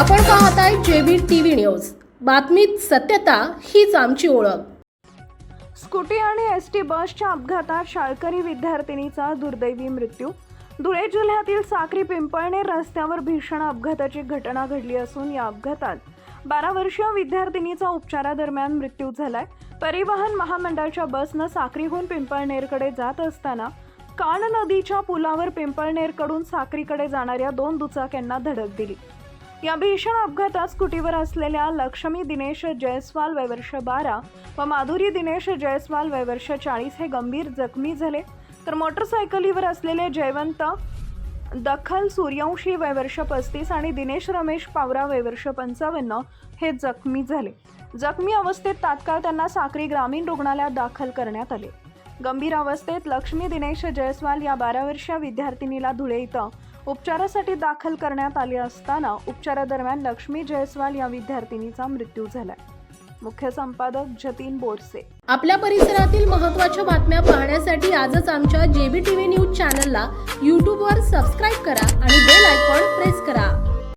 आपण पाहत आहे जेबी टीव्ही न्यूज. बातमीत सत्यता हीच आमची ओळख. स्कूटी आणि एस टी बसच्या अपघातात शाळकरी विद्यार्थिनीचा दुर्दैवी मृत्यू. धुळे जिल्ह्यातील साक्री पिंपळनेर रस्त्यावर भीषण अपघाताची घटना घडली असून या अपघातात बारा वर्षीय विद्यार्थिनीचा उपचारादरम्यान मृत्यू झालाय. परिवहन महामंडळाच्या बसनं साक्रीहून पिंपळनेरकडे जात असताना कान नदीच्या पुलावर पिंपळनेरकडून साक्रीकडे जाणाऱ्या दोन दुचाक्यांना धडक दिली. या भीषण अपघातात स्कूटीवर असलेल्या लक्ष्मी दिनेश जयस्वाल वयवर्ष बारा व माधुरी दिनेश जयस्वाल वयवर्ष चाळीस हे गंभीर जखमी झाले. तर मोटरसायकलीवर असलेले जयवंत दखल सूर्यवंशी वयवर्ष पस्तीस आणि दिनेश रमेश पावरा वयवर्ष पंचावन्न हे जखमी झाले. जखमी अवस्थेत तात्काळ त्यांना साक्री ग्रामीण रुग्णालयात दाखल करण्यात आले. गंभीर अवस्थेत लक्ष्मी दिनेश जयस्वाल या बारा वर्षीय विद्यार्थिनीला धुळे इथं उपचारासाठी दाखल करण्यात आले असताना उपचारादरम्यान लक्ष्मी जयस्वाल या विद्यार्थिनीचा मृत्यू झालाय. मुख्य संपादक जतीन बोरसे. आपल्या परिसरातील महत्त्वाच्या बातम्या पाहण्यासाठी आजच आमच्या जेबी टीव्ही न्यूज चॅनलला यूट्यूबवर सबस्क्राईब करा आणि बेल आयकॉन प्रेस करा.